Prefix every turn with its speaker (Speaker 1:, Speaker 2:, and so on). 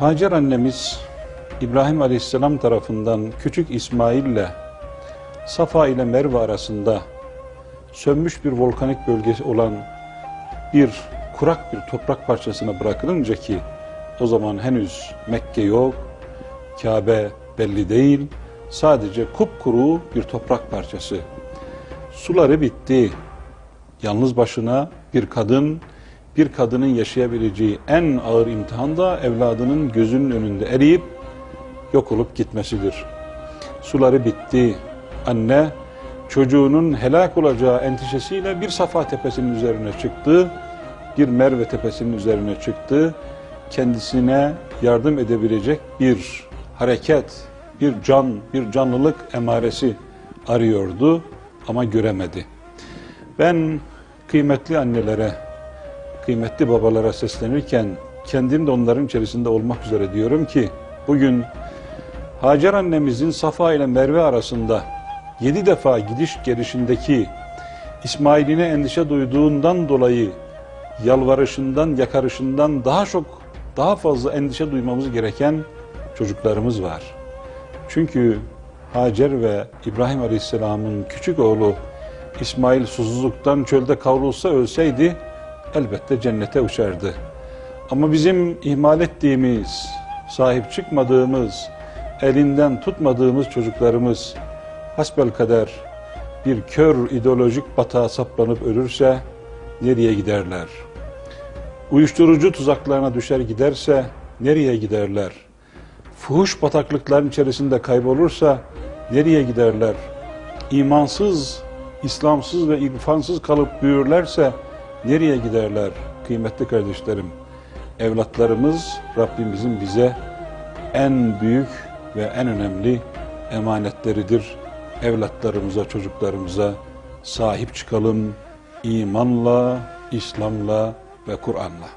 Speaker 1: Hacer annemiz İbrahim Aleyhisselam tarafından küçük İsmail ile Safa ile Merve arasında sönmüş bir volkanik bölgesi olan bir kurak bir toprak parçasına bırakılınca ki o zaman henüz Mekke yok, Kabe belli değil, sadece kupkuru bir toprak parçası. Suları bitti. Yalnız başına bir kadın, bir kadının yaşayabileceği en ağır imtihan da evladının gözünün önünde eriyip yok olup gitmesidir. Suları bitti. Anne çocuğunun helak olacağı endişesiyle bir Safa tepesinin üzerine çıktı. Bir Merve tepesinin üzerine çıktı. Kendisine yardım edebilecek bir hareket, bir can, bir canlılık emaresi arıyordu ama göremedi. Ben kıymetli annelere, kıymetli babalara seslenirken kendim de onların içerisinde olmak üzere diyorum ki bugün Hacer annemizin Safa ile Merve arasında yedi defa gidiş gelişindeki İsmail'ine endişe duyduğundan dolayı yalvarışından, yakarışından daha çok, daha fazla endişe duymamız gereken çocuklarımız var. Çünkü Hacer ve İbrahim Aleyhisselam'ın küçük oğlu İsmail susuzluktan çölde kavrulsa ölseydi elbette cennete uçardı. Ama bizim ihmal ettiğimiz, sahip çıkmadığımız, elinden tutmadığımız çocuklarımız hasbel kader bir kör ideolojik batağa saplanıp ölürse nereye giderler? Uyuşturucu tuzaklarına düşer giderse nereye giderler? Fuhuş bataklıkların içerisinde kaybolursa nereye giderler? İmansız, İslamsız ve irfansız kalıp büyürlerse nereye giderler kıymetli kardeşlerim? Evlatlarımız Rabbimizin bize en büyük ve en önemli emanetleridir. Evlatlarımıza, çocuklarımıza sahip çıkalım imanla, İslam'la ve Kur'an'la.